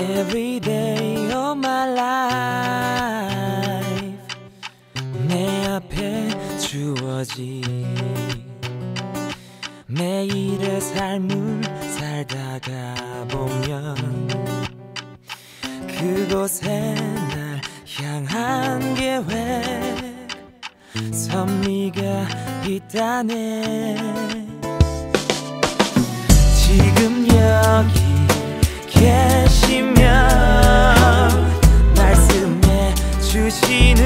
every day of my life 내 앞에 주어진 매일의 삶을 살다가 보면 그곳에 날 향한 계획 선미가 있다네.